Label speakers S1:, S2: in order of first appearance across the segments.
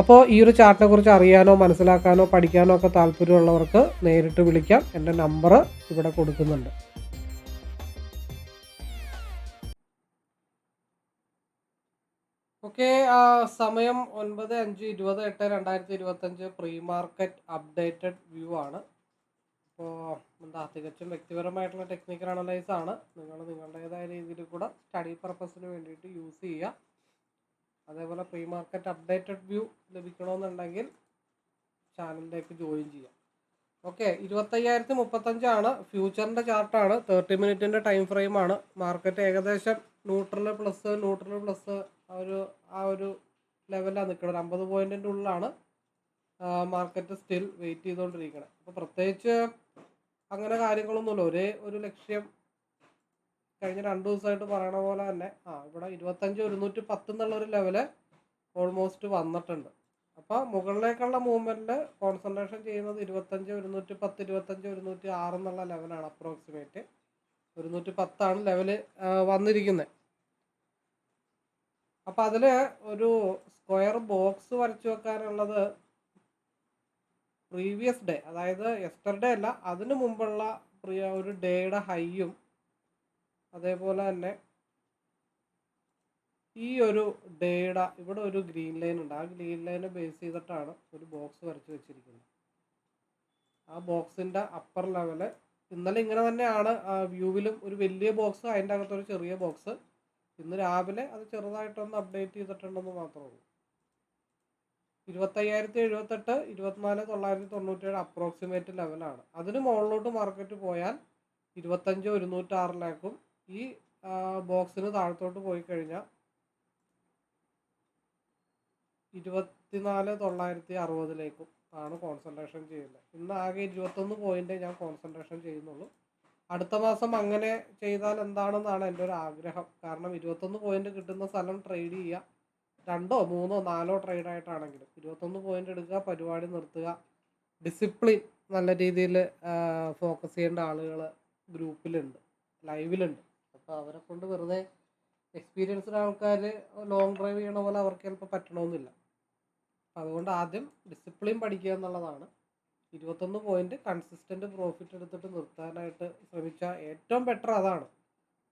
S1: അപ്പോൾ ഈ ഒരു ചാർട്ടിനെ കുറിച്ച് അറിയാനോ മനസ്സിലാക്കാനോ പഠിക്കാനോ ഒക്കെ താല്പര്യമുള്ളവർക്ക് നേരിട്ട് വിളിക്കാം. എന്റെ നമ്പർ ഇവിടെ കൊടുക്കുന്നുണ്ട്. ഓക്കെ സമയം ഒൻപത് അഞ്ച് ഇരുപത് എട്ട് രണ്ടായിരത്തി ഇരുപത്തഞ്ച് പ്രീ മാർക്കറ്റ് അപ്ഡേറ്റഡ് വ്യൂ ആണ്. അപ്പോൾ എന്താ തികച്ചും വ്യക്തിപരമായിട്ടുള്ള ടെക്നിക്കൽ അനലൈസ് ആണ്. നിങ്ങൾ നിങ്ങളുടേതായ രീതിയിൽ കൂടെ സ്റ്റഡി പർപ്പസിന് വേണ്ടിയിട്ട് യൂസ് ചെയ്യുക. അതേപോലെ പ്രീ മാർക്കറ്റ് അപ്ഡേറ്റഡ് വ്യൂ ലഭിക്കണമെന്നുണ്ടെങ്കിൽ ചാനലിലേക്ക് ജോയിൻ ചെയ്യാം. ഓക്കെ ഇരുപത്തയ്യായിരത്തി മുപ്പത്തഞ്ചാണ് ഫ്യൂച്ചറിന്റെ ചാർട്ടാണ് തേർട്ടി മിനിറ്റിന്റെ ടൈം ഫ്രെയിമാണ് മാർക്കറ്റ് ഏകദേശം ന്യൂട്രൽ പ്ലസ് ന്യൂട്രൽ പ്ലസ് ആ ഒരു ആ ഒരു ലെവലാണ് നിൽക്കുന്നത്. അമ്പത് പോയിന്റിന്റെ ഉള്ളിലാണ് മാർക്കറ്റ് സ്റ്റിൽ വെയിറ്റ് ചെയ്തുകൊണ്ടിരിക്കുന്നത് അപ്പോൾ പ്രത്യേകിച്ച് അങ്ങനെ കാര്യങ്ങളൊന്നുമില്ല. ഒരേ ഒരു ലക്ഷ്യം കഴിഞ്ഞ രണ്ട് ദിവസമായിട്ട് പറയണ പോലെ തന്നെ ആ ഇവിടെ ഇരുപത്തഞ്ച് ഒരുന്നൂറ്റി പത്ത് എന്നുള്ള ഒരു ലെവൽ ഓൾമോസ്റ്റ് വന്നിട്ടുണ്ട്. അപ്പോൾ മുകളിലേക്കുള്ള മൂവ്മെന്റിൽ കോൺസെൻട്രേഷൻ ചെയ്യുന്നത് ഇരുപത്തഞ്ച് ഒരുന്നൂറ്റി പത്ത് ഇരുപത്തഞ്ച് ഒരുന്നൂറ്റി ആറ് എന്നുള്ള ലെവലാണ് അപ്രോക്സിമേറ്റ് ഒരുന്നൂറ്റി പത്താണ് ലെവൽ വന്നിരിക്കുന്നത് അപ്പം അതിൽ ഒരു സ്ക്വയർ ബോക്സ് വരച്ചു വെക്കാനുള്ളത് പ്രീവിയസ് ഡേ അതായത് എസ്റ്റർഡേ അല്ല അതിനു മുമ്പുള്ള ഒരു ഡേയുടെ ഹൈയും അതേപോലെ തന്നെ ഈ ഒരു ഡേയുടെ ഇവിടെ ഒരു ഗ്രീൻ ലൈൻ ഉണ്ട്. ആ ഗ്രീൻ ലൈനെ ബേസ് ചെയ്തിട്ടാണ് ഒരു ബോക്സ് വരച്ച് വെച്ചിരിക്കുന്നത്. ആ ബോക്സിന്റെ അപ്പർ ലെവൽ ഇന്നലെ ഇങ്ങനെ തന്നെയാണ് ആ വ്യൂവിലും ഒരു വലിയ ബോക്സ് അതിന്റെ അകത്തൊരു ചെറിയ ബോക്സ് ഇന്ന് രാവിലെ അത് ചെറുതായിട്ടൊന്ന് അപ്ഡേറ്റ് ചെയ്തിട്ടുണ്ടെന്ന് മാത്രമേ ഉള്ളൂ. ഇരുപത്തയ്യായിരത്തി എഴുപത്തെട്ട് ഇരുപത്തിനാല് തൊള്ളായിരത്തി തൊണ്ണൂറ്റേഴ് അപ്രോക്സിമേറ്റ് ലെവലാണ് അതിന് മുകളിലോട്ട് മാർക്കറ്റ് പോയാൽ ഇരുപത്തഞ്ച് ഒരുന്നൂറ്റാറിലേക്കും ഈ ബോക്സിന് താഴത്തോട്ട് പോയി കഴിഞ്ഞാൽ ഇരുപത്തിനാല് തൊള്ളായിരത്തി അറുപതിലേക്കും ആണ് കോൺസെൻട്രേഷൻ ചെയ്യുന്നത്. ഇന്ന് ആകെ ഇരുപത്തൊന്ന് പോയിന്റ് ഞാൻ കോൺസെൻട്രേഷൻ ചെയ്യുന്നുള്ളൂ. അടുത്ത മാസം അങ്ങനെ ചെയ്താൽ എന്താണെന്നാണ് എന്റെ ഒരു ആഗ്രഹം. കാരണം ഇരുപത്തൊന്ന് പോയിന്റ് കിട്ടുന്ന സ്ഥലം ട്രേഡ് ചെയ്യുക രണ്ടോ മൂന്നോ നാലോ ട്രേഡ് ആയിട്ടാണെങ്കിലും. ഇരുപത്തൊന്ന് പോയിന്റ് എടുക്കുക പരിപാടി നിർത്തുക. ഡിസിപ്ലിൻ നല്ല രീതിയിൽ ഫോക്കസ് ചെയ്യേണ്ട ആളുകൾ ഗ്രൂപ്പിലുണ്ട് ലൈവിലുണ്ട് അപ്പോൾ അവരെ കൊണ്ട് വെറുതെ എക്സ്പീരിയൻസ്ഡ് ആൾക്കാർ ലോങ് ഡ്രൈവ് ചെയ്യണ പോലെ അവർക്ക് ചിലപ്പോൾ പറ്റണമെന്നില്ല അപ്പം അതുകൊണ്ട് ആദ്യം ഡിസിപ്ലിൻ പഠിക്കുക എന്നുള്ളതാണ്. ഇരുപത്തൊന്ന് പോയിന്റ് കൺസിസ്റ്റന്റ് പ്രോഫിറ്റ് എടുത്തിട്ട് നിർത്താനായിട്ട് ശ്രമിച്ച ഏറ്റവും ബെറ്റർ അതാണ്.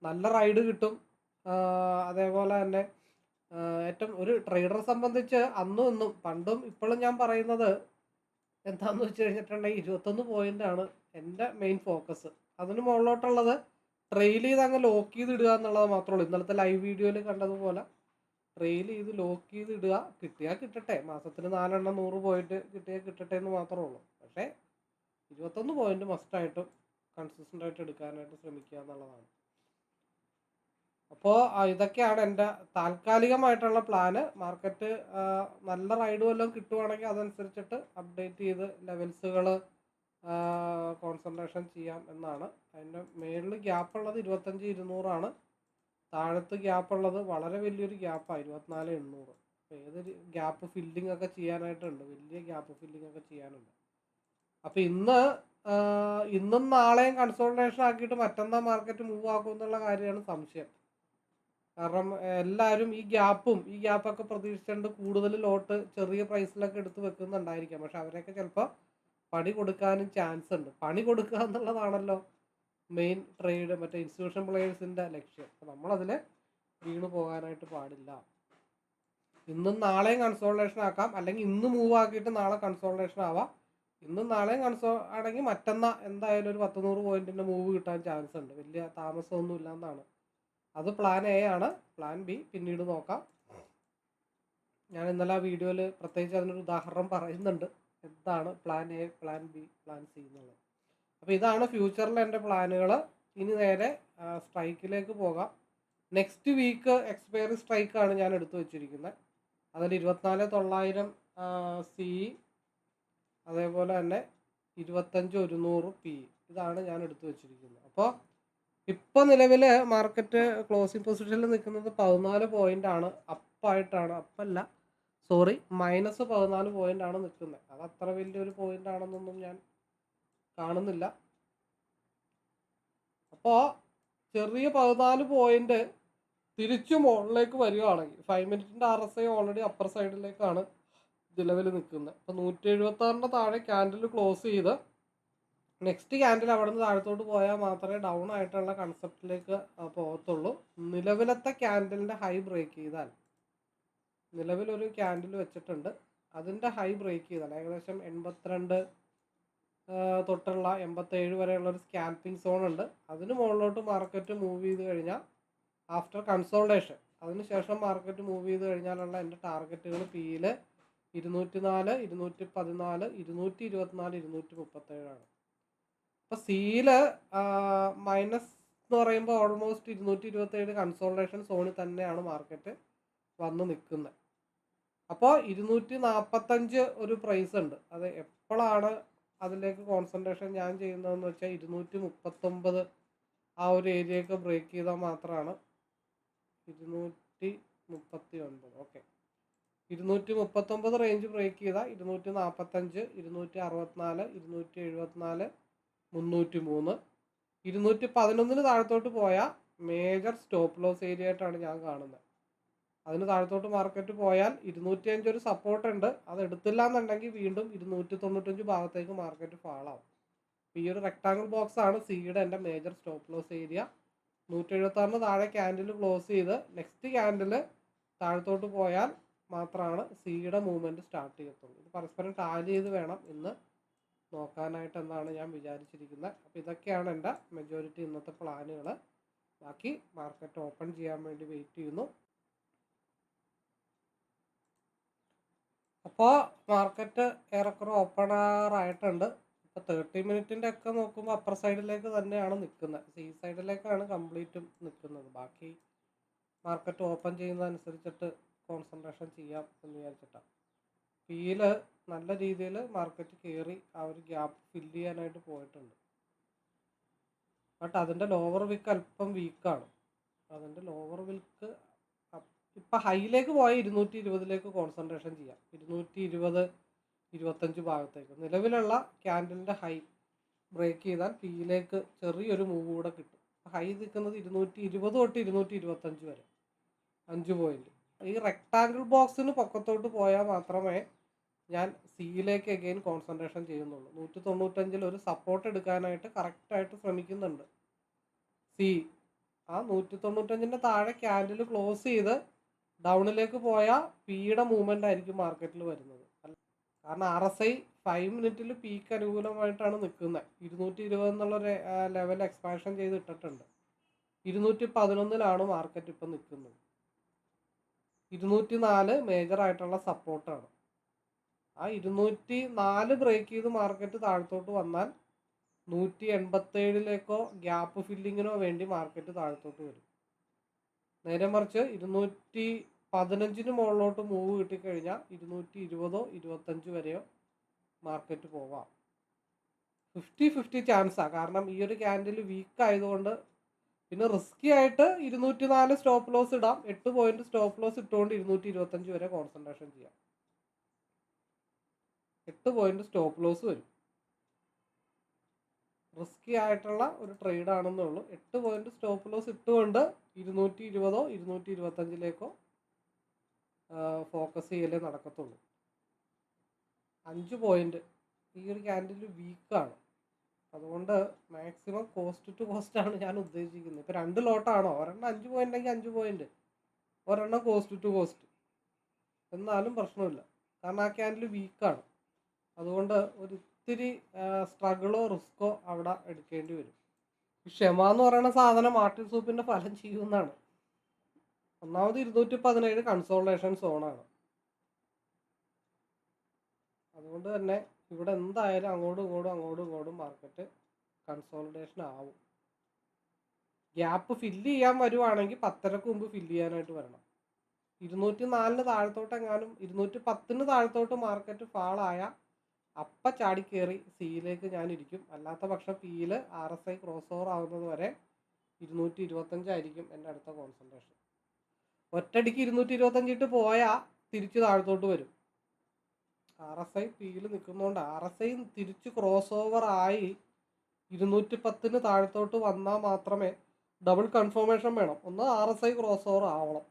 S1: നല്ല റൈഡ് കിട്ടും. അതേപോലെ തന്നെ ഏറ്റവും ഒരു ട്രേഡറെ സംബന്ധിച്ച് അന്നും ഇന്നും പണ്ടും ഇപ്പോഴും ഞാൻ പറയുന്നത് എന്താന്ന് വെച്ച് കഴിഞ്ഞിട്ടുണ്ടെങ്കിൽ ഇരുപത്തൊന്ന് പോയിന്റ് ആണ് എന്റെ മെയിൻ ഫോക്കസ് അതിന് മുകളിലോട്ടുള്ളത് ട്രെയിൽ ചെയ്ത് അങ്ങ് ലോക്ക് ചെയ്ത് ഇടുക എന്നുള്ളത് മാത്രമേ ഉള്ളൂ. ഇന്നലത്തെ ലൈവ് വീഡിയോയിൽ കണ്ടതുപോലെ ട്രെയിൽ ചെയ്ത് ലോക്ക് ചെയ്ത് ഇടുക കിട്ടിയാൽ കിട്ടട്ടെ. മാസത്തിൽ നാലെണ്ണം നൂറ് പോയിന്റ് കിട്ടിയാൽ കിട്ടട്ടെ എന്ന് മാത്രമേ ഉള്ളൂ. പക്ഷേ ഇരുപത്തൊന്ന് പോയിന്റ് മസ്റ്റ് മസ്റ്റായിട്ടും കൺസിസ്റ്റന്റ് ആയിട്ട് എടുക്കാനായിട്ട് ശ്രമിക്കുക എന്നുള്ളതാണ്. അപ്പോൾ ഇതൊക്കെയാണ് എന്റെ താൽക്കാലികമായിട്ടുള്ള പ്ലാന് മാർക്കറ്റ് നല്ല റൈഡ് വല്ലതും കിട്ടുവാണെങ്കിൽ അതനുസരിച്ചിട്ട് അപ്ഡേറ്റ് ചെയ്ത് ലെവൽസുകൾ കോൺസെൻട്രേഷൻ ചെയ്യാം എന്നാണ്. അതിന്റെ മേളിൽ ഗ്യാപ്പുള്ളത് ഇരുപത്തഞ്ച് ഇരുന്നൂറാണ്. താഴത്ത് ഗ്യാപ്പുള്ളത് വളരെ വലിയൊരു ഗ്യാപ്പാണ് ഇരുപത്തിനാല് എണ്ണൂറ്. അപ്പോൾ ഏതൊരു ഗ്യാപ്പ് ഫില്ലിംഗ് ഒക്കെ ചെയ്യാനായിട്ടുണ്ട്. വലിയ ഗ്യാപ്പ് ഫില്ലിംഗ് ഒക്കെ ചെയ്യാനുണ്ട്. അപ്പോൾ ഇന്ന് ഇന്നും നാളെയും കൺസോൾട്ടേഷൻ ആക്കിയിട്ട് മറ്റന്നാൾ മാർക്കറ്റ് മൂവ് ആക്കും എന്നുള്ള കാര്യമാണ് സംശയം. കാരണം എല്ലാവരും ഈ ഗ്യാപ്പും ഈ ഗ്യാപ്പൊക്കെ പ്രതീക്ഷിച്ചുകൊണ്ട് കൂടുതൽ ലോട്ട് ചെറിയ പ്രൈസിലൊക്കെ എടുത്ത് വെക്കുന്നുണ്ടായിരിക്കാം. പക്ഷെ അവരൊക്കെ ചിലപ്പോൾ പണി കൊടുക്കാനും ചാൻസ് ഉണ്ട്. പണി കൊടുക്കുക എന്നുള്ളതാണല്ലോ മെയിൻ ട്രേഡ് മറ്റേ ഇൻസ്റ്റിറ്റ്യൂഷൻ പ്ലെയേഴ്സിന്റെ ലക്ഷ്യം. അപ്പോൾ നമ്മളതിൽ വീണു പോകാനായിട്ട് പാടില്ല. ഇന്നും നാളെയും കൺസോൾട്ടേഷൻ ആക്കാം. അല്ലെങ്കിൽ ഇന്ന് മൂവ് ആക്കിയിട്ട് നാളെ കൺസോൾട്ടേഷൻ ആവാം. ഇന്നും നാളെയും കൺസോ ആണെങ്കിൽ മറ്റന്നാ എന്തായാലും ഒരു പത്ത് നൂറ് പോയിന്റിന്റെ മൂവ് കിട്ടാൻ ചാൻസ് ഉണ്ട്. വലിയ താമസമൊന്നും ഇല്ലാന്നാണ്. അത് പ്ലാൻ എ ആണ്. പ്ലാൻ ബി പിന്നീട് നോക്കാം. ഞാൻ ഇന്നലെ ആ വീഡിയോയിൽ പ്രത്യേകിച്ച് അതിനൊരു ഉദാഹരണം പറയുന്നുണ്ട്. എന്താണ് plan A plan B plan C എന്നുള്ളത്. അപ്പോൾ ഇതാണ് ഫ്യൂച്ചറിൽ എന്റെ പ്ലാനുകൾ ഇനി നേരെ സ്ട്രൈക്കിലേക്ക് പോകാം. നെക്സ്റ്റ് വീക്ക് എക്സ്പയറി സ്ട്രൈക്കാണ് ഞാൻ എടുത്തു വെച്ചിരിക്കുന്നത് അതിൽ ഇരുപത്തിനാല് തൊള്ളായിരം സി അതേപോലെ തന്നെ ഇരുപത്തഞ്ച് ഒരുന്നൂറ് പി ഇതാണ് ഞാൻ എടുത്തു വെച്ചിരിക്കുന്നത് അപ്പോൾ ഇപ്പോൾ നിലവിൽ മാർക്കറ്റ് ക്ലോസിംഗ് പൊസിഷനിൽ നിൽക്കുന്നത് പതിനാല് പോയിന്റ് ആണ്. അപ്പായിട്ടാണ് അപ്പല്ല സോറി മൈനസ് പതിനാല് പോയിന്റ് ആണ് നിൽക്കുന്നത്. അത് അത്ര വലിയൊരു പോയിന്റ് ആണെന്നൊന്നും ഞാൻ കാണുന്നില്ല. അപ്പോ ചെറിയ പതിനാല് പോയിന്റ് തിരിച്ചു മുകളിലേക്ക് വരികയാണെങ്കിൽ five മിനിറ്റിന്റെ R S I already upper സൈഡിലേക്കാണ് നിലവിൽ നിൽക്കുന്നത്. അപ്പോൾ നൂറ്റി എഴുപത്തി ആറിന്റെ താഴെ ക്യാൻഡിൽ ക്ലോസ് ചെയ്ത് നെക്സ്റ്റ് ക്യാൻഡിൽ അവിടെ നിന്ന് താഴത്തോട്ട് പോയാൽ മാത്രമേ ഡൗൺ ആയിട്ടുള്ള കൺസെപ്റ്റിലേക്ക് പോകത്തുള്ളൂ. നിലവിലത്തെ ക്യാൻഡിലിന്റെ ഹൈ ബ്രേക്ക് ചെയ്താൽ. നിലവിലൊരു ക്യാൻഡിൽ വെച്ചിട്ടുണ്ട്. അതിന്റെ ഹൈ ബ്രേക്ക് ചെയ്താൽ ഏകദേശം എൺപത്തിരണ്ട് തൊട്ടുള്ള എൺപത്തേഴ് വരെയുള്ള ഒരു സ്കാൽപ്പിംഗ് സോൺ ഉണ്ട്. അതിന് മുകളിലോട്ട് മാർക്കറ്റ് മൂവ് ചെയ്ത് കഴിഞ്ഞാൽ ആഫ്റ്റർ കൺസോൾട്ടേഷൻ അതിനുശേഷം മാർക്കറ്റ് മൂവ് ചെയ്ത് കഴിഞ്ഞാലുള്ള എന്റെ ടാർഗറ്റുകൾ പിയിൽ ഇരുന്നൂറ്റി നാല് ഇരുന്നൂറ്റി പതിനാല് ഇരുന്നൂറ്റി ഇരുപത്തിനാല് ഇരുന്നൂറ്റി മുപ്പത്തേഴാണ് അപ്പോൾ സിയിൽ മൈനസ് എന്ന് പറയുമ്പോൾ ഓൾമോസ്റ്റ് ഇരുന്നൂറ്റി ഇരുപത്തേഴ് കൺസോൾട്ടേഷൻ സോണിൽ തന്നെയാണ് മാർക്കറ്റ് വന്ന് നിൽക്കുന്നത്. അപ്പോൾ ഇരുന്നൂറ്റി നാൽപ്പത്തഞ്ച് ഒരു പ്രൈസ് ഉണ്ട്. അത് എപ്പോഴാണ് അതിലേക്ക് കോൺസെൻട്രേഷൻ ഞാൻ ചെയ്യുന്നതെന്ന് വെച്ചാൽ ഇരുന്നൂറ്റി മുപ്പത്തൊമ്പത് ആ ഒരു ഏരിയയൊക്കെ ബ്രേക്ക് ചെയ്താൽ മാത്രമാണ് ഇരുന്നൂറ്റി മുപ്പത്തി ഒൻപത് ഓക്കെ ഇരുന്നൂറ്റി മുപ്പത്തൊമ്പത് റേഞ്ച് ബ്രേക്ക് ചെയ്താൽ ഇരുന്നൂറ്റി നാൽപ്പത്തഞ്ച് ഇരുന്നൂറ്റി അറുപത്തിനാല് ഇരുന്നൂറ്റി എഴുപത്തിനാല് മുന്നൂറ്റി മൂന്ന് ഇരുന്നൂറ്റി പതിനൊന്നിന് താഴത്തോട്ട് പോയാൽ മേജർ സ്റ്റോപ്പ് ലോസ് ഏരിയ ആയിട്ടാണ് ഞാൻ കാണുന്നത്. അതിന് താഴത്തോട്ട് മാർക്കറ്റ് പോയാൽ ഇരുന്നൂറ്റി അഞ്ച് ഒരു സപ്പോർട്ട് ഉണ്ട്. അത് എടുത്തില്ല എന്നുണ്ടെങ്കിൽ വീണ്ടും ഇരുന്നൂറ്റി തൊണ്ണൂറ്റഞ്ച് ഭാഗത്തേക്ക് മാർക്കറ്റ് ഫാളാവും ഈ ഒരു റെക്ടാങ്കിൾ ബോക്സ് ആണ് സിയുടെ എന്റെ മേജർ സ്റ്റോപ്പ് ലോസ് ഏരിയ നൂറ്റി എഴുപത്തി ആറിന് താഴെ ക്യാൻഡിൽ ക്ലോസ് ചെയ്ത് നെക്സ്റ്റ് ക്യാൻഡിൽ താഴത്തോട്ട് പോയാൽ മാത്രമാണ് സിയുടെ മൂവ്മെന്റ് സ്റ്റാർട്ട് ചെയ്യത്തുള്ളൂ. ഇത് പരസ്പരം ടാലി ചെയ്ത് വേണം ഇന്ന് നോക്കാനായിട്ട് എന്നാണ് ഞാൻ വിചാരിച്ചിരിക്കുന്നത്. അപ്പോൾ ഇതൊക്കെയാണ് എന്റെ മെജോറിറ്റി ഇന്നത്തെ പ്ലാനുകൾ ബാക്കി മാർക്കറ്റ് ഓപ്പൺ ചെയ്യാൻ വേണ്ടി വെയിറ്റ് ചെയ്യുന്നു. അപ്പോൾ മാർക്കറ്റ് ഏറെക്കുറെ ഓപ്പൺ ആറായിട്ടുണ്ട്. ഇപ്പോൾ തേർട്ടി മിനിറ്റിന്റെ ഒക്കെ നോക്കുമ്പോൾ അപ്പർ സൈഡിലേക്ക് തന്നെയാണ് നിൽക്കുന്നത് സി സൈഡിലേക്കാണ് കംപ്ലീറ്റും നിൽക്കുന്നത് ബാക്കി മാർക്കറ്റ് ഓപ്പൺ ചെയ്യുന്നതനുസരിച്ചിട്ട് കോൺസെൻട്രേഷൻ ചെയ്യാം എന്ന് വിചാരിച്ചിട്ടാണ് പിയിൽ നല്ല രീതിയിൽ മാർക്കറ്റ് കയറി ആ ഒരു ഗ്യാപ്പ് ഫില്ല് ചെയ്യാനായിട്ട് പോയിട്ടുണ്ട്. ബട്ട് അതിന്റെ ലോവർ വിക്ക് അല്പം വീക്കാണ് അതിന്റെ ലോവർ വിൽക്ക് ഇപ്പം ഹൈയിലേക്ക് പോയ ഇരുന്നൂറ്റി ഇരുപതിലേക്ക് കോൺസെൻട്രേഷൻ ചെയ്യാം. ഇരുന്നൂറ്റി ഇരുപത് ഇരുപത്തഞ്ച് ഭാഗത്തേക്ക്. നിലവിലുള്ള ക്യാൻഡലിന്റെ ഹൈ ബ്രേക്ക് ചെയ്താൽ പിയിലേക്ക് ചെറിയൊരു മൂവ് കൂടെ കിട്ടും. ഹൈ നിൽക്കുന്നത് ഇരുന്നൂറ്റി ഇരുപത് തൊട്ട് ഇരുന്നൂറ്റി ഇരുപത്തഞ്ച് വരെ. അഞ്ച് പോയിന്റ് ഈ റെക്ടാങ്കിൾ ബോക്സിന് പൊക്കത്തോട്ട് പോയാൽ മാത്രമേ ഞാൻ സിയിലേക്ക് അഗെയിൻ കോൺസെൻട്രേഷൻ ചെയ്യുന്നുള്ളൂ. നൂറ്റി തൊണ്ണൂറ്റഞ്ചിൽ ഒരു സപ്പോർട്ട് എടുക്കാനായിട്ട് കറക്റ്റായിട്ട് ശ്രമിക്കുന്നുണ്ട്. സി ആ നൂറ്റി തൊണ്ണൂറ്റഞ്ചിന്റെ താഴെ ക്യാൻഡിൽ ക്ലോസ് ചെയ്ത് ഡൗണിലേക്ക് പോയാൽ പിയുടെ മൂവ്മെന്റ് ആയിരിക്കും മാർക്കറ്റിൽ വരുന്നത്. കാരണം ആർ എസ് ഐ ഫൈവ് മിനിറ്റിൽ പീക്ക് അനുകൂലമായിട്ടാണ് നിൽക്കുന്നത് ഇരുന്നൂറ്റി ഇരുപത് എന്നുള്ളൊരു ലെവൽ എക്സ്പാൻഷൻ ചെയ്ത് ഇട്ടിട്ടുണ്ട് ഇരുന്നൂറ്റി പതിനൊന്നിലാണ് മാർക്കറ്റ് ഇപ്പം നിൽക്കുന്നത് ഇരുന്നൂറ്റി നാല് മേജർ ആയിട്ടുള്ള സപ്പോർട്ടാണ് ആ ഇരുന്നൂറ്റി നാല് ബ്രേക്ക് ചെയ്ത് മാർക്കറ്റ് താഴത്തോട്ട് വന്നാൽ നൂറ്റി എൺപത്തേഴിലേക്കോ ഗ്യാപ്പ് ഫില്ലിങ്ങിനോ വേണ്ടി മാർക്കറ്റ് താഴത്തോട്ട് വരും. നേരെ മറിച്ച് ഇരുന്നൂറ്റി പതിനഞ്ചിന് മുകളിലോട്ട് മൂവ് കിട്ടിക്കഴിഞ്ഞാൽ ഇരുന്നൂറ്റി ഇരുപതോ ഇരുപത്തഞ്ച് വരെയോ മാർക്കറ്റ് പോവാം. ഫിഫ്റ്റി ഫിഫ്റ്റി ചാൻസാണ് കാരണം ഈ ഒരു ക്യാൻഡിൽ വീക്ക് ആയതുകൊണ്ട് പിന്നെ റിസ്കി ആയിട്ട് ഇരുന്നൂറ്റി നാല് സ്റ്റോപ്പ് ലോസ് ഇടാം. എട്ട് പോയിന്റ് സ്റ്റോപ്പ് ലോസ് ഇട്ടുകൊണ്ട് ഇരുന്നൂറ്റി ഇരുപത്തഞ്ച് വരെ കോൺസെൻട്രേഷൻ ചെയ്യാം. എട്ട് പോയിന്റ് സ്റ്റോപ്പ് ലോസ് വരും. റിസ്കി ആയിട്ടുള്ള ഒരു ട്രേഡ് ആണെന്നേ ഉള്ളൂ. എട്ട് പോയിന്റ് സ്റ്റോപ്പ് ലോസ് ഇട്ടുകൊണ്ട് ഇരുന്നൂറ്റി ഇരുപതോ ഇരുന്നൂറ്റി ഇരുപത്തഞ്ചിലേക്കോ ഫോക്കസ് ചെയ്യലേ നടക്കത്തുള്ളൂ. അഞ്ച് പോയിന്റ് ഈ ഒരു ക്യാൻഡിൽ വീക്കാണ് അതുകൊണ്ട് മാക്സിമം കോസ്റ്റ് ടു കോസ്റ്റ് ആണ് ഞാൻ ഉദ്ദേശിക്കുന്നത്. ഇപ്പോൾ രണ്ട് ലോട്ടാണോ ഒരെണ്ണം അഞ്ച് പോയിന്റ് എങ്കിൽ അഞ്ച് പോയിന്റ് ഒരെണ്ണം കോസ്റ്റ് ടു കോസ്റ്റ് എന്നാലും പ്രശ്നമില്ല. കാരണം ആ ക്യാൻഡിൽ വീക്കാണ് അതുകൊണ്ട് ഒരിത്തിരി സ്ട്രഗിളോ റിസ്കോ അവിടെ എടുക്കേണ്ടി വരും. ക്ഷമ എന്ന് പറയുന്ന സാധനം ആട്ടിൻ സൂപ്പിന്റെ ഫലം ചെയ്യുന്നതാണ് ഒന്നാമത് ഇരുന്നൂറ്റി പതിനേഴ് കൺസോളേഷൻ സോണാണ് അതുകൊണ്ട് തന്നെ ഇവിടെ എന്തായാലും അങ്ങോട്ടും ഇങ്ങോട്ടും അങ്ങോട്ടും ഇങ്ങോട്ടും മാർക്കറ്റ് കൺസോളിഡേഷൻ ആവും. ഗ്യാപ്പ് ഫില്ല് ചെയ്യാൻ വരുവാണെങ്കിൽ പത്തരക്ക് മുമ്പ് ഫില്ല് ചെയ്യാനായിട്ട് വരണം. ഇരുന്നൂറ്റി നാലിന് താഴത്തോട്ട് എങ്ങാനും ഇരുന്നൂറ്റി പത്തിന് താഴത്തോട്ട് മാർക്കറ്റ് ഫാളായ അപ്പ ചാടി കയറി സിയിലേക്ക് ഞാൻ ഇരിക്കും അല്ലാത്ത പക്ഷം പിയിൽ R S I cross over വരെ ഇരുന്നൂറ്റി ഇരുപത്തഞ്ചായിരിക്കും എന്റെ അടുത്ത കോൺസെൻട്രേഷൻ ഒറ്റടിക്ക് ഇരുന്നൂറ്റി ഇരുപത്തഞ്ചിട്ട് പോയാൽ തിരിച്ച് താഴത്തോട്ട് വരും. ആർ എസ് ഐ പിയിൽ നിൽക്കുന്നതുകൊണ്ട് ആർ എസ് ഐ തിരിച്ച് ക്രോസ് ഓവർ ആയി ഇരുന്നൂറ്റി പത്തിന് താഴത്തോട്ട് വന്നാൽ മാത്രമേ ഡബിൾ കൺഫർമേഷൻ വേണം. ഒന്ന് R S I cross over ആവണം.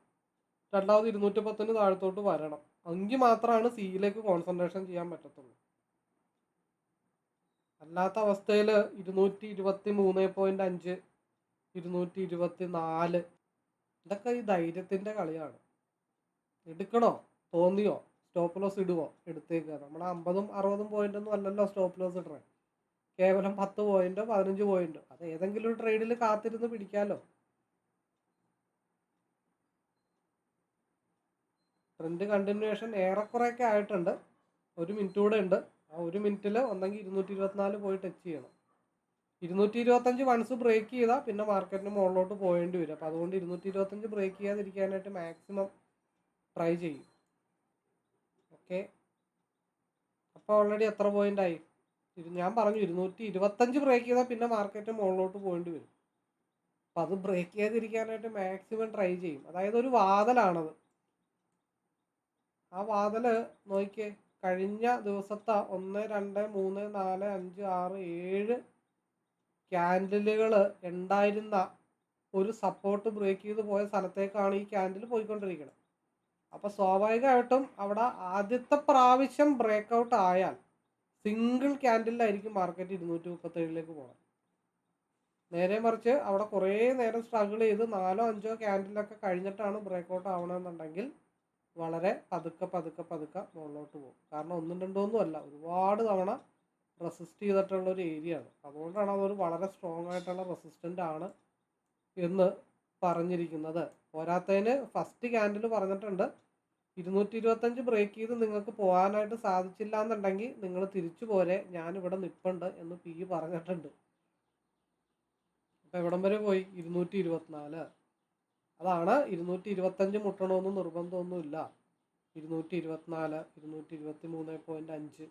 S1: രണ്ടാമത് ഇരുന്നൂറ്റി പത്തിന് താഴത്തോട്ട് വരണം. എങ്കിൽ മാത്രമാണ് സിയിലേക്ക് കോൺസെൻട്രേഷൻ ചെയ്യാൻ പറ്റത്തുള്ളൂ. അല്ലാത്ത അവസ്ഥയിൽ ഇരുന്നൂറ്റി ഇരുപത്തി മൂന്ന് പോയിന്റ് അഞ്ച് ഇരുന്നൂറ്റി ഇരുപത്തി നാല് ഇതൊക്കെ ഈ ധൈര്യത്തിന്റെ കളിയാണ്. എടുക്കണോ? തോന്നിയോ? സ്റ്റോപ്പ് ലോസ് ഇടുവോ? എടുത്തേക്കുക നമ്മൾ അമ്പതും അറുപതും പോയിന്റ് ഒന്നും അല്ലല്ലോ സ്റ്റോപ്പ് ലോസ് ഇടണേ. കേവലം പത്ത് പോയിന്റോ പതിനഞ്ച് പോയിന്റോ അത് ഏതെങ്കിലും ഒരു ട്രേഡിൽ കാത്തിരുന്ന് പിടിക്കാലോ. ട്രെൻഡ് കണ്ടിന്യൂവേഷൻ ഏറെക്കുറെയൊക്കെ ആയിട്ടുണ്ട്. ഒരു മിനിറ്റ് കൂടെ ഉണ്ട്. ആ ഒരു മിനിറ്റിൽ ഒന്നെങ്കിൽ ഇരുന്നൂറ്റി ഇരുപത്തിനാല് പോയി ടച്ച് ചെയ്യണം. ഇരുന്നൂറ്റി ഇരുപത്തഞ്ച് വൺസ് ബ്രേക്ക് ചെയ്താൽ പിന്നെ മാർക്കറ്റിന് മുകളിലോട്ട് പോകേണ്ടി വരും. അപ്പോൾ അതുകൊണ്ട് ഇരുന്നൂറ്റി ഇരുപത്തഞ്ച് ബ്രേക്ക് ചെയ്യാതിരിക്കാനായിട്ട് മാക്സിമം ട്രൈ ചെയ്യും. ഓക്കെ അപ്പോൾ ഓൾറെഡി എത്ര പോയിന്റ് ആയി? ഞാൻ പറഞ്ഞു ഇരുന്നൂറ്റി ഇരുപത്തഞ്ച് ബ്രേക്ക് ചെയ്താൽ പിന്നെ മാർക്കറ്റ് മുകളിലോട്ട് പോകേണ്ടി വരും. അപ്പം അത് ബ്രേക്ക് ചെയ്യാതിരിക്കാനായിട്ട് മാക്സിമം ട്രൈ ചെയ്യും. അതായത് ഒരു വാതലാണത്. ആ വാതൽ നോക്കിയേ. കഴിഞ്ഞ ദിവസത്തെ ഒന്ന് രണ്ട് മൂന്ന് നാല് അഞ്ച് ആറ് ഏഴ് ക്യാൻഡിലുകൾ ഉണ്ടായിരുന്ന ഒരു സപ്പോർട്ട് ബ്രേക്ക് ചെയ്ത് പോയ സ്ഥലത്തേക്കാണ് ഈ ക്യാൻഡിൽ പോയിക്കൊണ്ടിരിക്കുന്നത്. അപ്പോൾ സ്വാഭാവികമായിട്ടും അവിടെ ആദ്യത്തെ പ്രാവശ്യം ബ്രേക്ക് ഔട്ട് ആയാൽ സിംഗിൾ ക്യാൻഡിലായിരിക്കും മാർക്കറ്റ് ഇരുന്നൂറ്റി മുപ്പത്തേഴിലേക്ക് പോകണം നേരെ മറിച്ച് അവിടെ കുറേ നേരം സ്ട്രഗിൾ ചെയ്ത് നാലോ അഞ്ചോ ക്യാൻഡിലൊക്കെ കഴിഞ്ഞിട്ടാണ് ബ്രേക്ക് ഔട്ട് ആവണമെന്നുണ്ടെങ്കിൽ വളരെ പതുക്കെ പതുക്കെ പതുക്കെ മുകളിലോട്ട് പോകും. കാരണം ഒന്നും രണ്ടൊന്നും അല്ല. ഒരുപാട് തവണ റെസിസ്റ്റ് ചെയ്തിട്ടുള്ള ഒരു ഏരിയ ആണ്. അതുകൊണ്ടാണ് അതൊരു വളരെ സ്ട്രോങ് ആയിട്ടുള്ള റെസിസ്റ്റന്റ് ആണ് എന്ന് പറഞ്ഞിരിക്കുന്നത്. പോരാത്തതിന് ഫസ്റ്റ് ക്യാൻഡിൽ പറഞ്ഞിട്ടുണ്ട്. ഇരുന്നൂറ്റി ഇരുപത്തഞ്ച് ബ്രേക്ക് ചെയ്ത് നിങ്ങൾക്ക് പോകാനായിട്ട് സാധിച്ചില്ല എന്നുണ്ടെങ്കിൽ നിങ്ങൾ തിരിച്ചു പോരെ. ഞാനിവിടെ നിൽപ്പുണ്ട് എന്ന് പി പറഞ്ഞിട്ടുണ്ട്. അപ്പം എവിടം വരെ പോയി? ഇരുന്നൂറ്റി ഇരുപത്തിനാല് അതാണ് ഇരുന്നൂറ്റി ഇരുപത്തഞ്ച് മുട്ടണമെന്ന് നിർബന്ധമൊന്നുമില്ല. ഇരുന്നൂറ്റി ഇരുപത്തിനാല് ഇരുന്നൂറ്റി ഇരുപത്തി മൂന്ന് പോയിന്റ് അഞ്ച്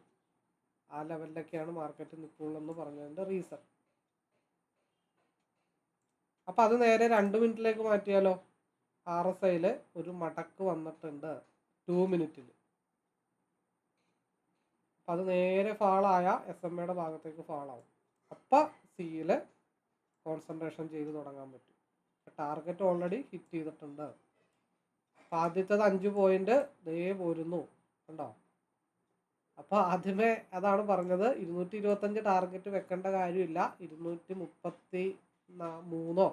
S1: ആ ലെവലിലൊക്കെയാണ് മാർക്കറ്റ് നിൽക്കുള്ളൂ എന്ന് പറഞ്ഞതിന്റെ റീസൺ അപ്പോൾ അത് നേരെ രണ്ട് മിനിറ്റിലേക്ക് മാറ്റിയാലോ? ആർ എസ് ഐയിൽ ഒരു മടക്ക് വന്നിട്ടുണ്ട് ടു മിനിറ്റിൽ അപ്പം അത് നേരെ ഫാളായ എസ് എം എയുടെ ഭാഗത്തേക്ക് ഫാളാവും അപ്പം സിയിൽ കോൺസെൻട്രേഷൻ ചെയ്ത് തുടങ്ങാൻ പറ്റും. ടാർഗറ്റ് ഓൾറെഡി ഹിറ്റ് ചെയ്തിട്ടുണ്ട്. അപ്പം ആദ്യത്തത് അഞ്ച് പോയിന്റ് ദേ പോരുന്നു കണ്ടോ? അപ്പോൾ ആദ്യമേ അതാണ് പറഞ്ഞത് ഇരുന്നൂറ്റി ഇരുപത്തഞ്ച് ടാർഗറ്റ് വെക്കേണ്ട കാര്യമില്ല. ഇരുന്നൂറ്റി മുപ്പത്തി മൂന്നോ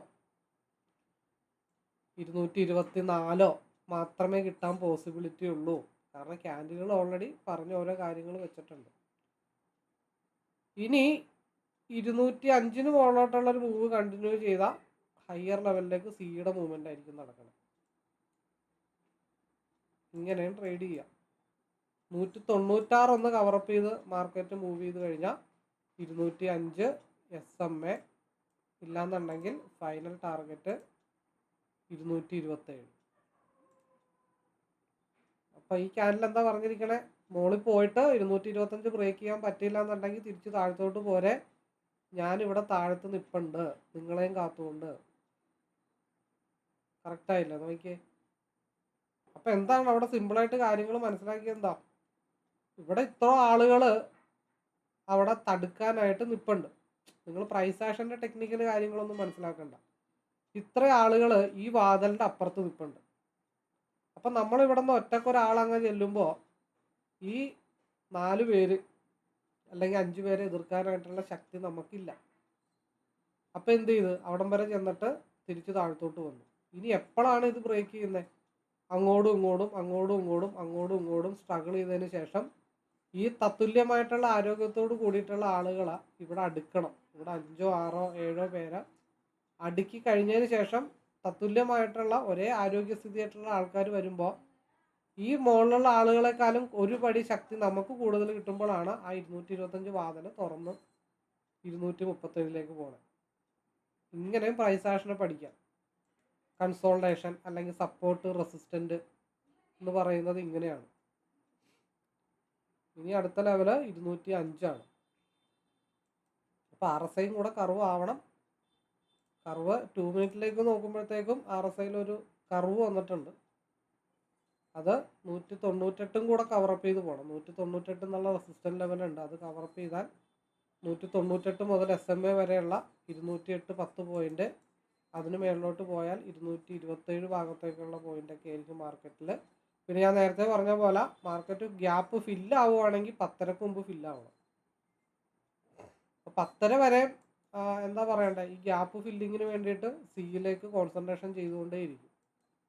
S1: ഇരുന്നൂറ്റി ഇരുപത്തി നാലോ മാത്രമേ കിട്ടാൻ പോസിബിലിറ്റി ഉള്ളൂ. കാരണം ക്യാൻഡിലുകൾ ഓൾറെഡി പറഞ്ഞ ഓരോ കാര്യങ്ങൾ വെച്ചിട്ടുണ്ട്. ഇനി ഇരുന്നൂറ്റി അഞ്ചിന് മുകളിലോട്ടുള്ള ഒരു മൂവ് കണ്ടിന്യൂ ചെയ്താൽ ഹയർ ലെവലിലേക്ക് സിയുടെ മൂവ്മെന്റ് ആയിരിക്കും നടക്കണം. ഇങ്ങനെയും ട്രേഡ് ചെയ്യാം. നൂറ്റി തൊണ്ണൂറ്റാറ് ഒന്ന് കവറപ്പ് ചെയ്ത് മാർക്കറ്റ് മൂവ് ചെയ്ത് കഴിഞ്ഞാൽ ഇരുന്നൂറ്റി അഞ്ച് എസ് എം എ ഇല്ലാന്നുണ്ടെങ്കിൽ ഫൈനൽ ടാർഗറ്റ് ഇരുന്നൂറ്റി ഇരുപത്തേഴ് അപ്പോൾ ഈ ചാനൽ എന്താ പറഞ്ഞിരിക്കണേ? മോളിൽ പോയിട്ട് ഇരുന്നൂറ്റി ഇരുപത്തഞ്ച് ബ്രേക്ക് ചെയ്യാൻ പറ്റില്ല എന്നുണ്ടെങ്കിൽ തിരിച്ച് താഴത്തോട്ട് പോരെ. ഞാനിവിടെ താഴത്ത് നിൽപ്പുണ്ട് നിങ്ങളെയും കാത്തുകൊണ്ട്. കറക്റ്റായില്ല. നോക്കിയേ. അപ്പം എന്താണ് അവിടെ സിമ്പിളായിട്ട് കാര്യങ്ങൾ മനസ്സിലാക്കിയത് എന്താ ഇവിടെ ഇത്ര ആളുകൾ അവിടെ തടുക്കാനായിട്ട് നിപ്പുണ്ട്. നിങ്ങൾ പ്രൈസ് ആക്ഷന്റെ ടെക്നിക്കൽ കാര്യങ്ങളൊന്നും മനസ്സിലാക്കണ്ട. ഇത്ര ആളുകൾ ഈ വാതിലിന്റെ അപ്പുറത്ത് നിൽപ്പുണ്ട് അപ്പം നമ്മൾ ഇവിടെ നിന്ന് ഒറ്റക്കൊരാളങ്ങ് ചെല്ലുമ്പോൾ ഈ നാല് പേര് അല്ലെങ്കിൽ അഞ്ച് പേരെ എതിർക്കാനായിട്ടുള്ള ശക്തി നമുക്കില്ല. അപ്പം എന്ത് ചെയ്ത്? അവിടം വരെ ചെന്നിട്ട് തിരിച്ചു താഴത്തോട്ട് വന്നു. ഇനി എപ്പോഴാണ് ഇത് ബ്രേക്ക് ചെയ്യുന്നത് അങ്ങോട്ടും ഇങ്ങോട്ടും അങ്ങോട്ടും ഇങ്ങോട്ടും അങ്ങോട്ടും ഇങ്ങോട്ടും സ്ട്രഗിൾ ചെയ്തതിന് ശേഷം ഈ തത്തുല്യമായിട്ടുള്ള ആരോഗ്യത്തോട് കൂടിയിട്ടുള്ള ആളുകളെ ഇവിടെ അടുക്കണം. ഇവിടെ അഞ്ചോ ആറോ ഏഴോ പേരെ. അടുക്കി കഴിഞ്ഞതിന് ശേഷം തത്തുല്യമായിട്ടുള്ള ഒരേ ആരോഗ്യസ്ഥിതിയായിട്ടുള്ള ആൾക്കാർ വരുമ്പോൾ ഈ മുകളിലുള്ള ആളുകളെക്കാളും ഒരു പടി ശക്തി നമുക്ക് കൂടുതൽ കിട്ടുമ്പോഴാണ് ആ ഇരുന്നൂറ്റി ഇരുപത്തഞ്ച് വാതന തുറന്ന് ഇരുന്നൂറ്റി മുപ്പത്തേഴിലേക്ക് പോകണം ഇങ്ങനെയും പ്രൈസ് ആക്ഷനെ പഠിക്കാം. കൺസോൾട്ടേഷൻ അല്ലെങ്കിൽ സപ്പോർട്ട് റെസിസ്റ്റന്റ് എന്ന് പറയുന്നത് ഇങ്ങനെയാണ്. ഇനി അടുത്ത ലെവൽ ഇരുന്നൂറ്റി അഞ്ചാണ് അപ്പോൾ ആർ എസ് ഐയും കൂടെ കർവ് ആവണം. കർവ് ടു മിനിറ്റിലേക്ക് നോക്കുമ്പോഴത്തേക്കും ആർ എസ് ഐയിൽ ഒരു കർവ് വന്നിട്ടുണ്ട്. അത് നൂറ്റി തൊണ്ണൂറ്റെട്ടും കൂടെ കവറപ്പ് ചെയ്ത് പോകണം നൂറ്റി തൊണ്ണൂറ്റെട്ട് എന്നുള്ള റെസിസ്റ്റന്റ് ലെവലുണ്ട് അത് കവറപ്പ് ചെയ്താൽ നൂറ്റി തൊണ്ണൂറ്റെട്ട് മുതൽ എസ് എം എ വരെയുള്ള ഇരുന്നൂറ്റി എട്ട് പത്ത് പോയിന്റ് അതിന് മേളിലോട്ട് പോയാൽ ഇരുന്നൂറ്റി ഇരുപത്തേഴ് ഭാഗത്തേക്കുള്ള പോയിന്റ് ഒക്കെ ആയിരിക്കും മാർക്കറ്റിൽ പിന്നെ ഞാൻ നേരത്തെ പറഞ്ഞ പോലെ മാർക്കറ്റ് ഗ്യാപ്പ് ഫില്ല് ആവുകയാണെങ്കിൽ പത്തരക്ക് മുമ്പ് ഫില്ലാവണം അപ്പോൾ പത്തര വരെ എന്താ പറയണ്ടേ? ഈ ഗ്യാപ്പ് ഫില്ലിങ്ങിന് വേണ്ടിയിട്ട് സിയിലേക്ക് കോൺസെൻട്രേഷൻ ചെയ്തുകൊണ്ടേയിരിക്കും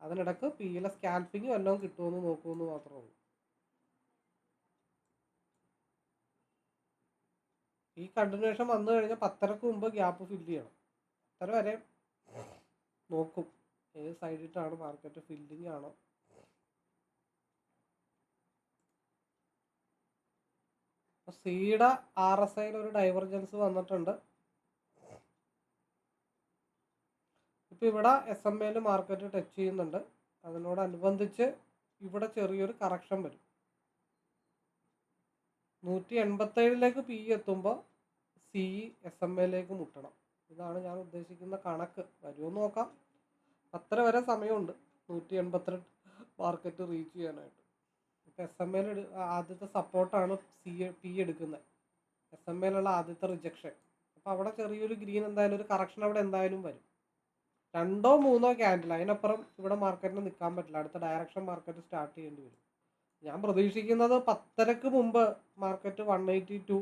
S1: അതിനിടക്ക് പിയിലെ സ്കാൽപ്പിംഗ് വല്ലതും കിട്ടുമെന്ന് നോക്കുമെന്ന് മാത്രമേ ഈ കണ്ടിന്യൂഷൻ വന്നു കഴിഞ്ഞാൽ പത്തരക്ക് മുമ്പ് ഗ്യാപ്പ് ഫില്ല് ചെയ്യണം. പത്തര വരെ നോക്കും. ഏത് സൈഡിട്ടാണ് മാർക്കറ്റ് ഫില്ലിംഗ് ആണോ. സീഡ ആർ എസ് ഐയിൽ ഒരു ഡൈവർജൻസ് വന്നിട്ടുണ്ട്. ഇപ്പം ഇവിടെ എസ് എം എയിൽ മാർക്കറ്റ് ടച്ച് ചെയ്യുന്നുണ്ട്. അതിനോടനുബന്ധിച്ച് ഇവിടെ ചെറിയൊരു കറക്ഷൻ വരും. നൂറ്റി എൺപത്തേഴിലേക്ക് പി എത്തുമ്പോൾ സി എസ് എം എയിലേക്ക് മുട്ടണം. ഇതാണ് ഞാൻ ഉദ്ദേശിക്കുന്ന കണക്ക്. വരുമോ നോക്കാം. അത്ര വരെ സമയമുണ്ട്. നൂറ്റി എൺപത്തിരണ്ട് മാർക്കറ്റ് റീച്ച് ചെയ്യാനായിട്ട്. ഇപ്പം എസ് എം എയിൽ ആദ്യത്തെ സപ്പോർട്ടാണ് സി പി എടുക്കുന്നത്. എസ് എം എയിലുള്ള ആദ്യത്തെ റിജക്ഷൻ അപ്പോൾ അവിടെ ചെറിയൊരു ഗ്രീൻ എന്തായാലും ഒരു കറക്ഷൻ അവിടെ എന്തായാലും വരും. രണ്ടോ മൂന്നോ ക്യാൻഡിൽ അതിനപ്പുറം ഇവിടെ മാർക്കറ്റിന് നിൽക്കാൻ പറ്റില്ല. അടുത്ത ഡയറക്ഷൻ മാർക്കറ്റ് സ്റ്റാർട്ട് ചെയ്യേണ്ടി വരും. ഞാൻ പ്രതീക്ഷിക്കുന്നത് പത്തരക്ക് മുമ്പ് മാർക്കറ്റ് വൺ എയ്റ്റി ടു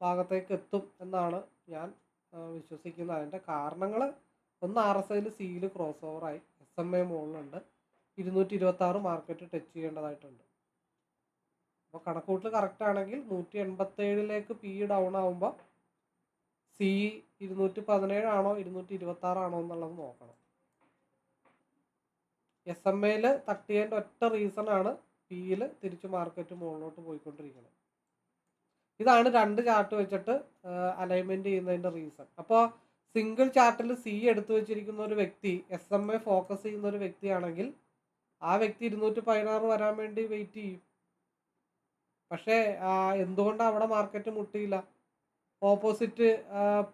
S1: ഭാഗത്തേക്ക് എത്തും എന്നാണ് ഞാൻ അതിന്റെ കാരണങ്ങൾ ഒന്ന് ആർ എസ് ഐയിൽ സിയിൽ ക്രോസ് ഓവറായി. എസ് എം എ മുകളിലുണ്ട്. ഇരുന്നൂറ്റി ഇരുപത്തി ആറ് മാർക്കറ്റ് ടച്ച് ചെയ്യേണ്ടതായിട്ടുണ്ട്. അപ്പോൾ കണക്കൂട്ടൽ കറക്റ്റ് ആണെങ്കിൽ നൂറ്റി എൺപത്തേഴിലേക്ക് പി ഡൗൺ ആവുമ്പോൾ സി ഇരുന്നൂറ്റി പതിനേഴാണോ ഇരുന്നൂറ്റി ഇരുപത്തി ആറാണോ എന്നുള്ളത് നോക്കണം. എസ് എം എയിൽ തട്ടിയതിന്റെ ഒറ്റ റീസൺ ആണ് പിയിൽ തിരിച്ച് മാർക്കറ്റ് മുകളിലോട്ട് പോയിക്കൊണ്ടിരിക്കുന്നത്. ഇതാണ് രണ്ട് ചാർട്ട് വെച്ചിട്ട് അലൈൻമെന്റ് ചെയ്യുന്നതിന്റെ റീസൺ അപ്പോൾ സിംഗിൾ ചാർട്ടിൽ സി എടുത്തു വെച്ചിരിക്കുന്ന ഒരു വ്യക്തി എസ് എം എ ഫോക്കസ് ചെയ്യുന്ന ഒരു വ്യക്തിയാണെങ്കിൽ ആ വ്യക്തി ഇരുന്നൂറ്റി പതിനാറ് വരാൻ വേണ്ടി വെയിറ്റ് ചെയ്യും. പക്ഷേ എന്തുകൊണ്ടാണ് എന്തുകൊണ്ട് അവിടെ മാർക്കറ്റ് മുട്ടിയില്ല? ഓപ്പോസിറ്റ്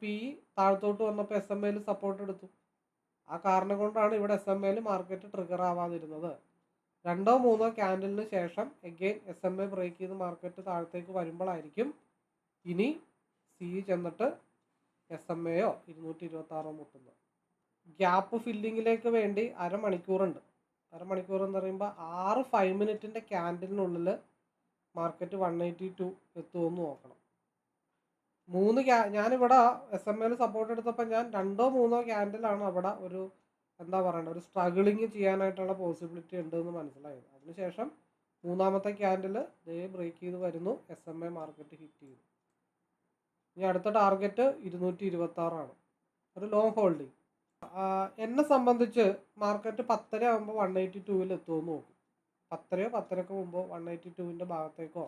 S1: പി താഴത്തോട്ട് വന്നപ്പോൾ എസ് എം എയിൽ സപ്പോർട്ട് എടുത്തു. ആ കാരണം കൊണ്ടാണ് ഇവിടെ എസ് എം എയിൽ മാർക്കറ്റ് ട്രിഗർ ആവാതിരുന്നത്. രണ്ടോ മൂന്നോ ക്യാൻഡലിന് ശേഷം again S M A break ചെയ്ത് മാർക്കറ്റ് താഴത്തേക്ക് വരുമ്പോഴായിരിക്കും ഇനി സി ചെന്നിട്ട് എസ് എം എയോ ഇരുന്നൂറ്റി ഇരുപത്തി ആറോ മുട്ടുന്നത് ഗ്യാപ്പ് ഫില്ലിങ്ങിലേക്ക് വേണ്ടി അരമണിക്കൂറുണ്ട്. അരമണിക്കൂർ എന്ന് പറയുമ്പോൾ ആറ് ഫൈവ് മിനിറ്റിന്റെ ക്യാൻഡലിനുള്ളിൽ മാർക്കറ്റ് വൺ എയ്റ്റി ടു എത്തുമെന്ന് നോക്കണം മൂന്ന് ക്യാ ഞാനിവിടെ എസ് എം എയിൽ സപ്പോർട്ട് എടുത്തപ്പോൾ ഞാൻ രണ്ടോ മൂന്നോ ക്യാൻഡലാണ് അവിടെ ഒരു എന്താ പറയണ്ട ഒരു സ്ട്രഗിളിങ് ചെയ്യാനായിട്ടുള്ള പോസിബിലിറ്റി ഉണ്ട് എന്ന് മനസ്സിലായത്. അതിനുശേഷം മൂന്നാമത്തെ ക്യാൻഡിൽ ദേ ബ്രേക്ക് ചെയ്ത് വരുന്നു S M A market hit ചെയ്തു. ഇനി അടുത്ത ടാർഗറ്റ് ഇരുന്നൂറ്റി ഇരുപത്തി ആറാണ് ഒരു ലോങ് ഹോൾഡിങ് എന്നെ സംബന്ധിച്ച് മാർക്കറ്റ് പത്തര ആകുമ്പോൾ വൺ എയ്റ്റി ടൂവിൽ എത്തുമെന്ന് നോക്കും. പത്തരയോ പത്തരക്ക് മുമ്പോ വൺ എയ്റ്റി ടുവിന്റെ ഭാഗത്തേക്കോ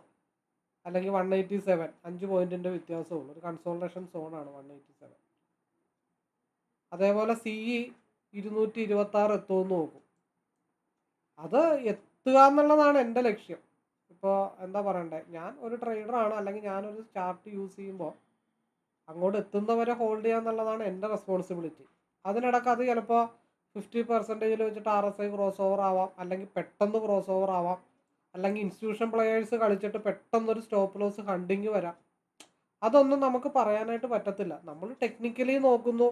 S1: അല്ലെങ്കിൽ വൺ എയ്റ്റി സെവൻ അഞ്ച് പോയിന്റിന്റെ വ്യത്യാസമുള്ളൂ ഒരു കൺസോൾട്ടേഷൻ സോണാണ് വൺ എയ്റ്റി സെവൻ അതേപോലെ സിഇ ഇരുന്നൂറ്റി ഇരുപത്തി ആറ് എത്തുമെന്ന് നോക്കും അത് എത്തുക എന്നുള്ളതാണ് എന്റെ ലക്ഷ്യം. ഇപ്പോൾ എന്താ പറയണ്ടേ? ഞാൻ ഒരു ട്രേഡറാണ് അല്ലെങ്കിൽ ഞാനൊരു ചാർട്ട് യൂസ് ചെയ്യുമ്പോൾ അങ്ങോട്ട് എത്തുന്നവരെ ഹോൾഡ് ചെയ്യുക എന്നുള്ളതാണ് എന്റെ റെസ്പോൺസിബിലിറ്റി അതിനിടക്ക് അത് ചിലപ്പോൾ ഫിഫ്റ്റി പെർസെന്റേജിൽ വെച്ചിട്ട് R S I cross over ആവാം. അല്ലെങ്കിൽ പെട്ടെന്ന് ക്രോസ് ഓവർ ആവാം. അല്ലെങ്കിൽ ഇൻസ്റ്റിറ്റ്യൂഷൻ പ്ലെയേഴ്സ് കളിച്ചിട്ട് പെട്ടെന്നൊരു സ്റ്റോപ്പ് ലോസ് ഹണ്ടിങ് വരാം. അതൊന്നും നമുക്ക് പറയാനായിട്ട് പറ്റത്തില്ല. നമ്മൾ ടെക്നിക്കലി നോക്കുന്നു.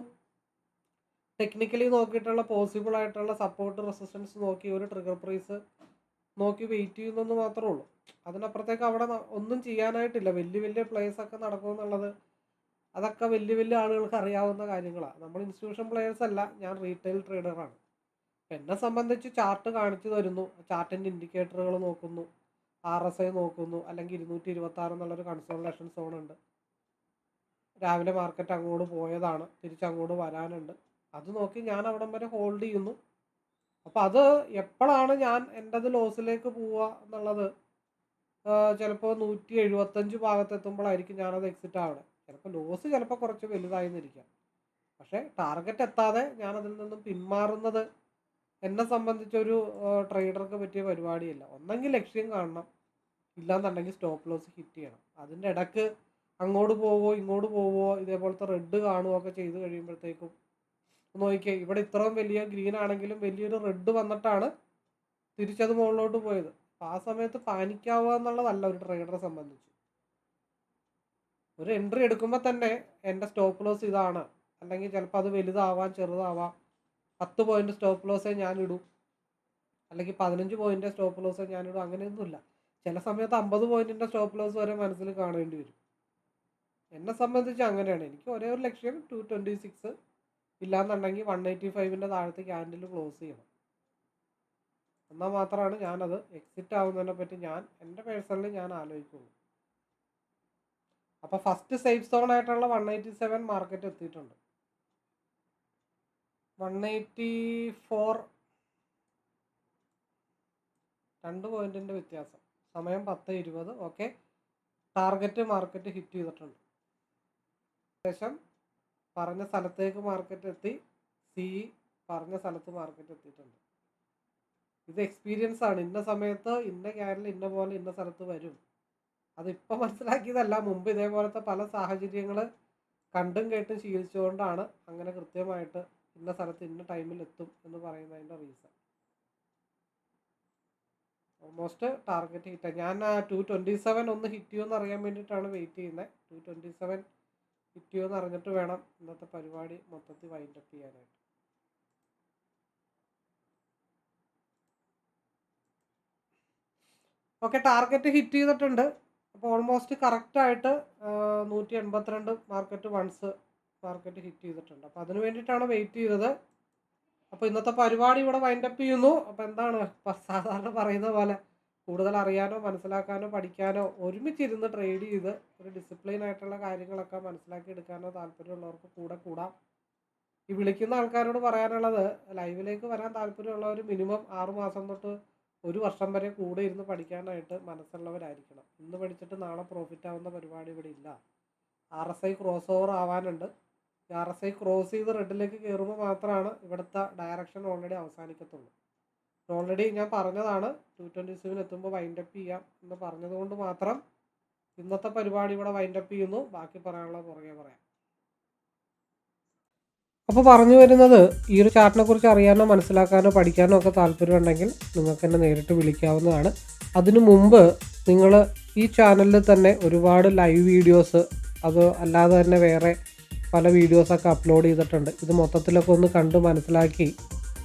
S1: ടെക്നിക്കലി നോക്കിയിട്ടുള്ള പോസിബിൾ ആയിട്ടുള്ള സപ്പോർട്ട് റെസിസ്റ്റൻസ് നോക്കി ഒരു ട്രിഗർ പ്രൈസ് നോക്കി വെയിറ്റ് ചെയ്യുന്നെന്ന് മാത്രമേ ഉള്ളൂ. അതിനപ്പുറത്തേക്ക് അവിടെ ഒന്നും ചെയ്യാനായിട്ടില്ല. വലിയ വലിയ പ്ലേസ് ഒക്കെ നടക്കുമെന്നുള്ളത് അതൊക്കെ വലിയ വലിയ ആളുകൾക്ക് അറിയാവുന്ന കാര്യങ്ങളാണ് നമ്മൾ ഇൻസ്റ്റിറ്റ്യൂഷൻ പ്ലെയേഴ്സ് അല്ല ഞാൻ റീറ്റെയിൽ ട്രേഡറാണ് എന്നെ സംബന്ധിച്ച് ചാർട്ട് കാണിച്ചു തരുന്നു. ചാർട്ടിന്റെ ഇൻഡിക്കേറ്ററുകൾ നോക്കുന്നു. ആർ എസ് ഐ നോക്കുന്നു. അല്ലെങ്കിൽ ഇരുന്നൂറ്റി ഇരുപത്തി ആറ് എന്നുള്ളൊരു കൺസോളേഷൻ സോൺ ഉണ്ട്. രാവിലെ മാർക്കറ്റ് അങ്ങോട്ട് പോയതാണ്. തിരിച്ചങ്ങോട്ട് വരാനുണ്ട്. അത് നോക്കി ഞാൻ അവിടം വരെ ഹോൾഡ് ചെയ്യുന്നു. അപ്പോൾ അത് എപ്പോഴാണ് ഞാൻ എന്റെത് ലോസിലേക്ക് പോവുക എന്നുള്ളത് ചിലപ്പോൾ നൂറ്റി എഴുപത്തഞ്ച് ഭാഗത്തെത്തുമ്പോഴായിരിക്കും ഞാനത് എക്സിറ്റ് ആവണേ. ചിലപ്പോൾ ലോസ് ചിലപ്പോൾ കുറച്ച് വലുതായി എന്നിരിക്കാം പക്ഷേ ടാർഗറ്റ് എത്താതെ ഞാൻ അതിൽ നിന്നും പിന്മാറുന്നത് എന്നെ സംബന്ധിച്ചൊരു ട്രേഡർക്ക് പറ്റിയ പരിപാടിയല്ല. ഒന്നെങ്കിൽ ലക്ഷ്യം കാണണം. ഇല്ലാന്നുണ്ടെങ്കിൽ സ്റ്റോപ്പ് ലോസ് ഹിറ്റ് ചെയ്യണം. അതിന്റെ ഇടയ്ക്ക് അങ്ങോട്ട് പോവോ ഇങ്ങോട്ട് പോവോ ഇതേപോലത്തെ റെഡ് കാണുകയോ ഒക്കെ ചെയ്ത് കഴിയുമ്പോഴത്തേക്കും നോക്കിയേ ഇവിടെ ഇത്രയും വലിയ ഗ്രീൻ ആണെങ്കിലും വലിയൊരു റെഡ് വന്നിട്ടാണ് തിരിച്ചത് മുകളിലോട്ട് പോയത്. അപ്പം ആ സമയത്ത് പാനിക്കാവുക എന്നുള്ളതല്ല ഒരു ട്രേഡറെ സംബന്ധിച്ച്. ഒരു എൻട്രി എടുക്കുമ്പോൾ തന്നെ എന്റെ സ്റ്റോപ്പ് ലോസ് ഇതാണ്. അല്ലെങ്കിൽ ചിലപ്പോൾ അത് വലുതാവാം ചെറുതാവാം. പത്ത് പോയിന്റ് സ്റ്റോപ്പ് ലോസേ ഇടും. അല്ലെങ്കിൽ പതിനഞ്ച് പോയിന്റ് സ്റ്റോപ്പ് ലോസേ ഞാൻ ഇടൂ. അങ്ങനെയൊന്നുമില്ല. ചില സമയത്ത് അമ്പത് പോയിന്റിന്റെ സ്റ്റോപ്പ് ലോസ് വരെ മനസ്സിൽ കാണേണ്ടി വരും. എന്നെ സംബന്ധിച്ച് അങ്ങനെയാണ്. എനിക്ക് ഒരേ ഒരു ലക്ഷ്യം ടു ട്വന്റി സിക്സ് ഇല്ലാന്നുണ്ടെങ്കിൽ വൺ എയ്റ്റി ഫൈവിന്റെ താഴത്ത് ക്യാൻഡിൽ ക്ലോസ് ചെയ്യണം. എന്നാൽ മാത്രമാണ് ഞാനത് എക്സിറ്റ് ആവുന്നതിനെ പറ്റി ഞാൻ എന്റെ പേഴ്സണലി ഞാൻ ആലോചിക്കുള്ളൂ. അപ്പോൾ ഫസ്റ്റ് സേഫ് സോൺ ആയിട്ടുള്ള വൺ എയ്റ്റി സെവൻ മാർക്കറ്റ് എത്തിയിട്ടുണ്ട്. വൺ എയ്റ്റി ഫോർ രണ്ട് പോയിന്റിന്റെ വ്യത്യാസം. സമയം പത്ത് ഇരുപത്. ഓക്കെ ടാർഗറ്റ് മാർക്കറ്റ് ഹിറ്റ് ചെയ്തിട്ടുണ്ട്. ശേഷം പറഞ്ഞ സ്ഥലത്തേക്ക് മാർക്കറ്റ് എത്തി സി പറഞ്ഞ സ്ഥലത്ത് മാർക്കറ്റ് എത്തിയിട്ടുണ്ട്. ഇത് എക്സ്പീരിയൻസ് ആണ്. ഇന്ന സമയത്ത് ഇന്ന ക്യാനിൽ ഇന്ന പോലെ ഇന്ന സ്ഥലത്ത് വരും. അതിപ്പോൾ മനസ്സിലാക്കിയതല്ല. മുമ്പ് ഇതേപോലത്തെ പല സാഹചര്യങ്ങൾ കണ്ടും കേട്ടും ശീലിച്ചുകൊണ്ടാണ് അങ്ങനെ കൃത്യമായിട്ട് ഇന്ന സ്ഥലത്ത് ഇന്ന ടൈമിൽ എത്തും എന്ന് പറയുന്നതിന്റെ റീസൺ ഓൾമോസ്റ്റ് ടാർഗറ്റ് ഹിറ്റ് ഞാൻ ടു ട്വന്റി സെവൻ ഒന്ന് ഹിറ്റ് ചെയ്യുമെന്ന് അറിയാൻ വേണ്ടിയിട്ടാണ് വെയിറ്റ് ചെയ്യുന്നത് ടു ട്വന്റി സെവൻ ഹിറ്റ് എന്ന് അറിഞ്ഞിട്ട് വേണം ഇന്നത്തെ പരിപാടി മൊത്തത്തിൽ വൈൻഡ് അപ്പ് ചെയ്യാനായിട്ട്. ഓക്കെ ടാർഗറ്റ് ഹിറ്റ് ചെയ്തിട്ടുണ്ട്. അപ്പോൾ ഓൾമോസ്റ്റ് കറക്റ്റായിട്ട് നൂറ്റി എൺപത്തിരണ്ട് മാർക്കറ്റ് വൺസ് മാർക്കറ്റ് ഹിറ്റ് ചെയ്തിട്ടുണ്ട്. അപ്പോൾ അതിന് വേണ്ടിയിട്ടാണ് വെയിറ്റ് ചെയ്തത്. അപ്പോൾ ഇന്നത്തെ പരിപാടി ഇവിടെ വൈൻഡ് അപ്പ് ചെയ്യുന്നു. അപ്പോൾ എന്താണ്? സാധാരണ പറയുന്ന പോലെ കൂടുതൽ അറിയാനോ മനസ്സിലാക്കാനോ പഠിക്കാനോ ഒരുമിച്ചിരുന്ന് ട്രേഡ് ചെയ്ത് ഒരു ഡിസിപ്ലിൻ ആയിട്ടുള്ള കാര്യങ്ങളൊക്കെ മനസ്സിലാക്കി എടുക്കാനോ താല്പര്യമുള്ളവർക്ക് കൂടെ കൂടാം. ഈ വിളിക്കുന്ന ആൾക്കാരോട് പറയാനുള്ളത് ലൈവിലേക്ക് വരാൻ താല്പര്യമുള്ളവർ മിനിമം ആറുമാസം തൊട്ട് ഒരു വർഷം വരെ കൂടെ ഇരുന്ന് പഠിക്കാനായിട്ട് മനസ്സുള്ളവരായിരിക്കണം. ഇന്ന് പഠിച്ചിട്ട് നാളെ പ്രോഫിറ്റ് ആവുന്ന പരിപാടി ഇവിടെ ഇല്ല. R S I cross over ആവാനുണ്ട്. R S I cross ചെയ്ത് റെഡിലേക്ക് കയറുമ്പോൾ മാത്രമാണ് ഇവിടുത്തെ ഡയറക്ഷൻ ഓൾറെഡി അവസാനിക്കത്തുള്ളൂ. ഓൾറെഡി ഞാൻ പറഞ്ഞതാണ് ടു ട്വന്റി സെവൻ എത്തുമ്പോൾ വൈൻഡപ്പ് ചെയ്യാം എന്ന് പറഞ്ഞതുകൊണ്ട് മാത്രം ഇന്നത്തെ പരിപാടി ഇവിടെ വൈൻഡപ്പ് ചെയ്യുന്നു. ബാക്കി പറയാനുള്ള പുറകെ പറയാം. അപ്പോൾ പറഞ്ഞു വരുന്നത് ഈ ഒരു ചാർട്ടിനെ കുറിച്ച് അറിയാനോ മനസ്സിലാക്കാനോ പഠിക്കാനോ ഒക്കെ താല്പര്യമുണ്ടെങ്കിൽ നിങ്ങൾക്ക് എന്നെ നേരിട്ട് വിളിക്കാവുന്നതാണ്. അതിനു മുമ്പ് നിങ്ങൾ ഈ ചാനലിൽ തന്നെ ഒരുപാട് ലൈവ് വീഡിയോസ് അത് അല്ലാതെ തന്നെ വേറെ പല വീഡിയോസൊക്കെ അപ്ലോഡ് ചെയ്തിട്ടുണ്ട്. ഇത് മൊത്തത്തിലൊക്കെ ഒന്ന് കണ്ട് മനസ്സിലാക്കി